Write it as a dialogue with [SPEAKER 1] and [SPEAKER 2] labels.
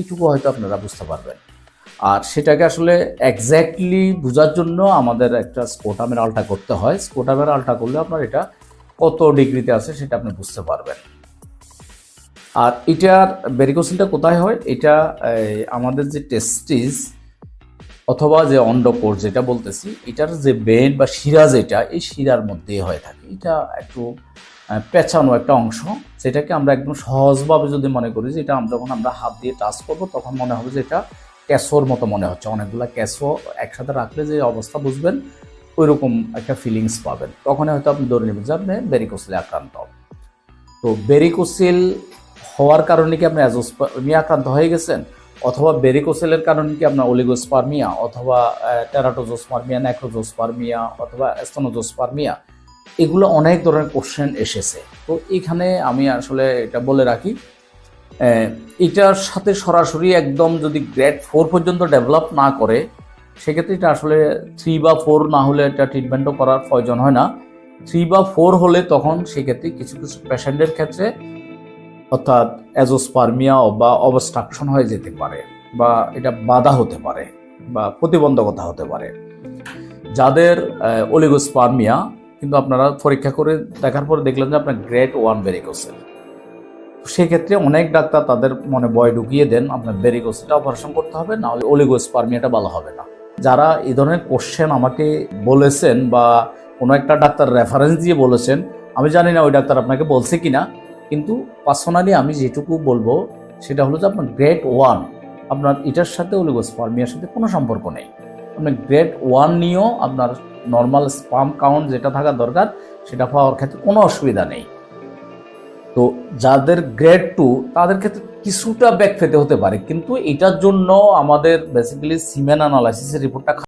[SPEAKER 1] এইটুকু হয়তো আপনারা বুঝতে পারবেন। আর সেটাকে আসলে এক্স্যাক্টলি বোঝার জন্য আমাদের একটা স্পোটামের আলটা করতে হয়। স্পোটামের আলটা করলে আপনার এটা কত ডিগ্রিতে আছে সেটা আপনি বুঝতে পারবেন। আর এটার ভেরিকোসিলটা কোথায় হয়? এটা আমাদের যে টেস্টিস অথবা যে অন্ডকোষ যেটা বলতেছি, এটার যে বেন বা শিরা যেটা, এই শিরার মধ্যেই হয়ে থাকে। এটা একটু পেঁচানো একটা অংশ। যেটাকে আমরা একদম সহজভাবে যদি মনে করি যে এটা যখন আমরা হাত দিয়ে টাচ করব, তখন মনে হবে যে এটা ক্যাসোর মতো মনে হচ্ছে। অনেকগুলো ক্যাসো একসাথে রাখলে যে অবস্থা বুঝবেন, ওইরকম একটা ফিলিংস পাবেন। তখন হয়তো আপনি ধরে নেবেন যে আপনি বেরিকোসিলে আক্রান্ত। তো বেরিকোসিল হওয়ার কারণে কি আপনি অ্যাজোস্পার্মিয়া আক্রান্ত হয়ে গেছেন? অথবা বেরিকোসেলের কারণে কি আপনার অলিগোস্পার্মিয়া অথবা টেরাটোজোস্পার্মিয়া ন্যাক্রোজোস্পার্মিয়া অথবা স্তনোজোস্পার্মিয়া এগুলো অনেক ধরনের কোশ্চেন এসেছে। তো এখানে আমি আসলে এটা বলে রাখি এটার সাথে সরাসরি একদম যদি গ্রেড ফোর পর্যন্ত ডেভেলপ না করে, সেক্ষেত্রে এটা আসলে থ্রি বা ফোর না হলে এটা ট্রিটমেন্টও করার প্রয়োজন হয় না। থ্রি বা ফোর হলে তখন সেক্ষেত্রে কিছু কিছু পেশেন্টের ক্ষেত্রে অর্থাৎ অ্যাজোস্পার্মিয়া বা অবস্ট্রাকশন হয়ে যেতে পারে বা এটা বাধা হতে পারে বা প্রতিবন্ধকতা হতে পারে। যাদের অলিগোস্পার্মিয়া কিন্তু আপনারা পরীক্ষা করে দেখার পরে দেখলেন যে আপনার গ্রেড ওয়ান ভেরিকোসেল সেক্ষেত্রে অনেক ডাক্তার তাদের মনে ভয় ঢুকিয়ে দেন, আপনার ভেরিকোসেলটা অপারেশন করতে হবে, না হলে অলিগোস্পার্মিয়াটা ভালো হবে না। যারা এই ধরনের কোশ্চেন আমাকে বলেছেন বা কোনো একটা ডাক্তার রেফারেন্স দিয়ে বলেছেন, আমি জানি না ওই ডাক্তার আপনাকে বলছে কিনা, কিন্তু পার্সোনালি আমি যেটুকু বলব, সেটা হলো যে আপনার গ্রেড ওয়ান আপনার এটার সাথে অলিগোস্পার্মিয়ার সাথে কোনো সম্পর্ক নেই। আপনার গ্রেড ওয়ান নিয়েও আপনার নর্মাল স্পাম কাউন্ট যেটা থাকা দরকার, সেটা পাওয়ার ক্ষেত্রে কোনো অসুবিধা নেই। তো যাদের গ্রেড টু তাদের ক্ষেত্রে কিছুটা ব্যাক পেতে হতে পারে। কিন্তু এটার জন্য আমাদের বেসিক্যালি সিমেন অ্যানালাইসিসের রিপোর্টটা